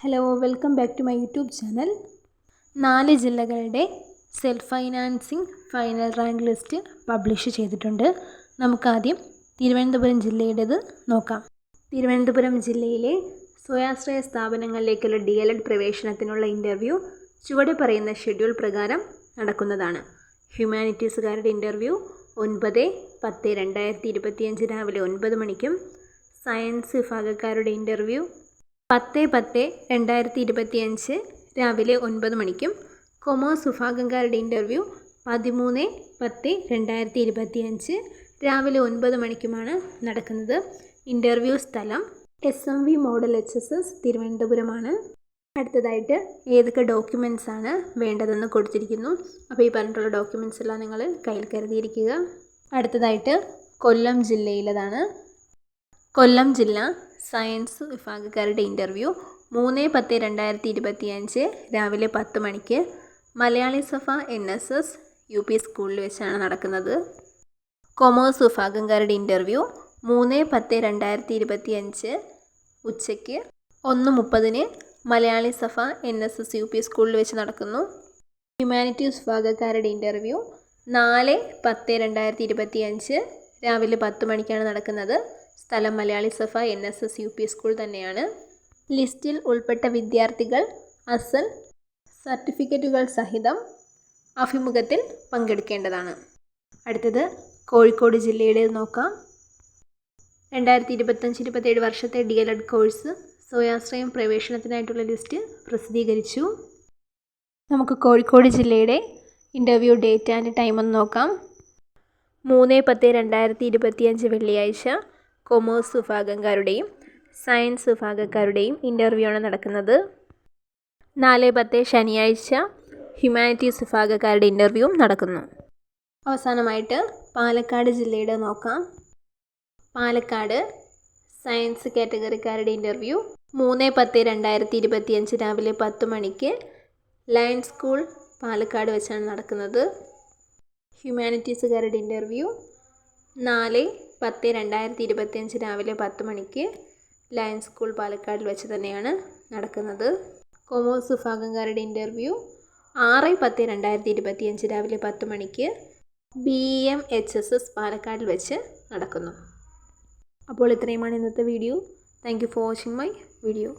Hello welcome back to my YouTube channel നാല് ജില്ലകളുടെ self financing final rank list publish ചെയ്തിട്ടുണ്ട്. നമുക്കാദ്യം തിരുവനന്തപുരം ജില്ലയുടേത് നോക്കാം. തിരുവനന്തപുരം ജില്ലയിലെ സ്വയാശ്രയ സ്ഥാപനങ്ങളിലേക്കുള്ള ഡി എൽ എഡ് പ്രവേശനത്തിനുള്ള ഇന്റർവ്യൂ ചുവടെ പറയുന്ന ഷെഡ്യൂൾ പ്രകാരം നടക്കുന്നതാണ്. ഹ്യൂമാനിറ്റീസുകാരുടെ ഇന്റർവ്യൂ ഒൻപത് പത്ത് രണ്ടായിരത്തി ഇരുപത്തിയഞ്ച് രാവിലെ ഒൻപത് മണിക്കും സയൻസ് വിഭാഗക്കാരുടെ ഇന്റർവ്യൂ പത്ത് പത്ത് രണ്ടായിരത്തി ഇരുപത്തിയഞ്ച് രാവിലെ ഒൻപത് മണിക്കും കൊമോ സുഭാഗങ്കാരുടെ ഇന്റർവ്യൂ പതിമൂന്ന് പത്ത് രണ്ടായിരത്തി ഇരുപത്തിയഞ്ച് രാവിലെ ഒൻപത് മണിക്കുമാണ് നടക്കുന്നത്. ഇന്റർവ്യൂ സ്ഥലം S M V model H S S തിരുവനന്തപുരമാണ്. അടുത്തതായിട്ട് ഏതൊക്കെ ഡോക്യുമെന്റ്സ് ആണ് വേണ്ടതെന്ന് കൊടുത്തിരിക്കുന്നു. അപ്പോൾ ഈ പറഞ്ഞിട്ടുള്ള ഡോക്യുമെന്റ്സ് എല്ലാം നിങ്ങൾ കയ്യിൽ കരുതിയിരിക്കുക. അടുത്തതായിട്ട് കൊല്ലം ജില്ലയിലതാണ്. കൊല്ലം ജില്ല സയൻസ് വിഭാഗക്കാരുടെ ഇന്റർവ്യൂ. മൂന്ന് പത്ത് രണ്ടായിരത്തി ഇരുപത്തി അഞ്ച് രാവിലെ പത്ത് മണിക്ക് Malayali Safa N S S U P സ്കൂളിൽ വെച്ചാണ് നടക്കുന്നത്. കൊമേഴ്സ് വിഭാഗക്കാരുടെ ഇന്റർവ്യൂ. മൂന്ന് പത്ത് രണ്ടായിരത്തി ഇരുപത്തി അഞ്ച് ഉച്ചയ്ക്ക് ഒന്ന് മുപ്പതിന് മലയാളി സഫ N S S U P സ്കൂളിൽ വെച്ച് നടക്കുന്നു. ഹ്യൂമാനിറ്റീസ് വിഭാഗക്കാരുടെ ഇന്റർവ്യൂ. നാല് പത്ത് രണ്ടായിരത്തി ഇരുപത്തി അഞ്ച് രാവിലെ പത്ത് മണിക്കാണ് നടക്കുന്നത്. സ്ഥലം മലയാളി സഫ N S S U P school തന്നെയാണ്. ലിസ്റ്റിൽ ഉൾപ്പെട്ട വിദ്യാർത്ഥികൾ അസൽ സർട്ടിഫിക്കറ്റുകൾ സഹിതം അഭിമുഖത്തിൽ പങ്കെടുക്കേണ്ടതാണ്. അടുത്തത് കോഴിക്കോട് ജില്ലയുടെ നോക്കാം. രണ്ടായിരത്തി ഇരുപത്തഞ്ച് ഇരുപത്തേഴ് വർഷത്തെ ഡി എൽ എഡ് കോഴ്സ് സ്വയാശ്രയം പ്രവേശനത്തിനായിട്ടുള്ള ലിസ്റ്റ് പ്രസിദ്ധീകരിച്ചു. നമുക്ക് കോഴിക്കോട് ജില്ലയുടെ ഇന്റർവ്യൂ ഡേറ്റ് ആൻഡ് ടൈം ഒന്ന് നോക്കാം. മൂന്ന് പത്ത് രണ്ടായിരത്തി ഇരുപത്തിയഞ്ച് വെള്ളിയാഴ്ച കൊമേഴ്സ് വിഭാഗക്കാരുടെയും സയൻസ് വിഭാഗക്കാരുടെയും ഇന്റർവ്യൂ ആണ് നടക്കുന്നത്. നാല് പത്ത് ശനിയാഴ്ച ഹ്യൂമാനിറ്റീസ് വിഭാഗക്കാരുടെ ഇന്റർവ്യൂവും നടക്കുന്നു. അവസാനമായിട്ട് പാലക്കാട് ജില്ലയുടെ നോക്കാം. പാലക്കാട് സയൻസ് കാറ്റഗറിക്കാരുടെ ഇന്റർവ്യൂ മൂന്ന് പത്ത് രണ്ടായിരത്തി ഇരുപത്തിയഞ്ച് രാവിലെ പത്ത് മണിക്ക് ലയൺ സ്കൂൾ പാലക്കാട് വെച്ചാണ് നടക്കുന്നത്. ഹ്യൂമാനിറ്റീസുകാരുടെ ഇന്റർവ്യൂ നാല് പത്ത് രണ്ടായിരത്തി ഇരുപത്തിയഞ്ച് രാവിലെ പത്ത് മണിക്ക് ലയൺ സ്കൂൾ പാലക്കാടിൽ വെച്ച് തന്നെയാണ് നടക്കുന്നത്. കൊമേഴ്സ് വിഭാഗംകാരുടെ ഇന്റർവ്യൂ ആറ് പത്ത് രണ്ടായിരത്തി ഇരുപത്തിയഞ്ച് രാവിലെ പത്ത് മണിക്ക് B M H S S പാലക്കാടിൽ വെച്ച് നടക്കുന്നു. അപ്പോൾ ഇത്രയുമാണ് ഇന്നത്തെ video thank you for watching my video